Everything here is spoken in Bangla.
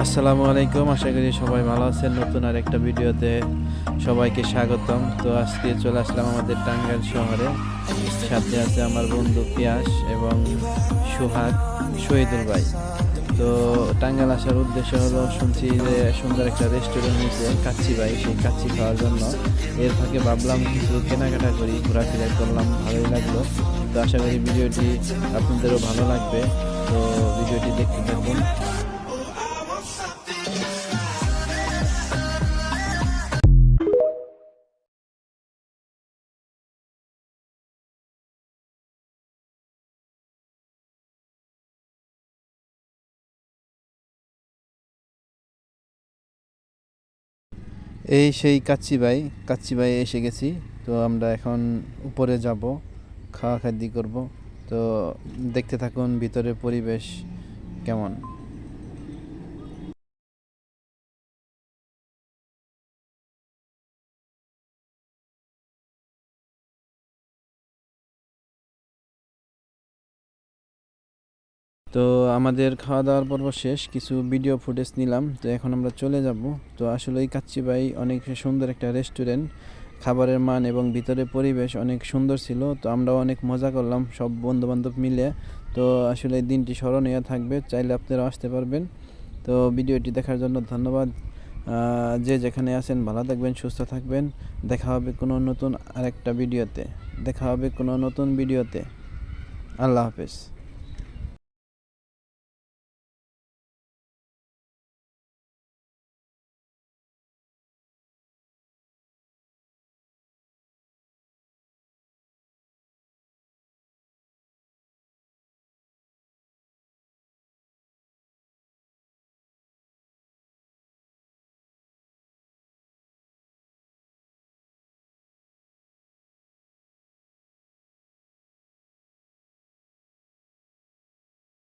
আসসালামু আলাইকুম, আশা করি সবাই ভালো আছেন। নতুন আর একটা ভিডিওতে সবাইকে স্বাগতম। তো আজকে চলে আসলাম আমাদের টাঙ্গাইল শহরে। সাথে আছে আমার বন্ধু পিয়াস এবং সুহাগ, শহীদুল ভাই। তো টাঙ্গাইল আসার উদ্দেশ্য হলো, শুনছি যে সুন্দর একটা রেস্টুরেন্ট নিচে কাচ্চি ভাই, সেই কাচ্চি খাওয়ার জন্য। এর ফাঁকে ভাবলাম কিছু কেনাকাটা করি, ঘোরাফেরা করলাম, ভালোই লাগল। তো আশা করি ভিডিওটি আপনাদেরও ভালো লাগবে। তো ভিডিওটি দেখতে থাকুন। এই সেই কাচ্চিবাই কাচ্চিবাই এসে গেছি। তো আমরা এখন উপরে যাব, খাওয়া খাদ্য করব। তো দেখতে থাকুন ভিতরে পরিবেশ কেমন। তো আমাদের খাওয়া দাওয়ার পর্ব শেষ, কিছু ভিডিও ফুটেজ নিলাম, তো এখন আমরা চলে যাব। তো আসলে এই কাচ্চি ভাই অনেক সুন্দর একটা রেস্টুরেন্ট খাবারের মান এবং ভিতরে পরিবেশ অনেক সুন্দর ছিল, তো আমরাও অনেক মজা করলাম সব বন্ধু বান্ধব মিলে। তো আসলে এই দিনটি স্মরণীয় থাকবে, চাইলে আপনারা আসতে পারবেন। তো ভিডিওটি দেখার জন্য ধন্যবাদ। যে যেখানে আছেন ভালো থাকবেন, সুস্থ থাকবেন। দেখা হবে কোনো নতুন আরেকটা ভিডিওতে দেখা হবে কোনো নতুন ভিডিওতে আল্লাহ হাফেজ।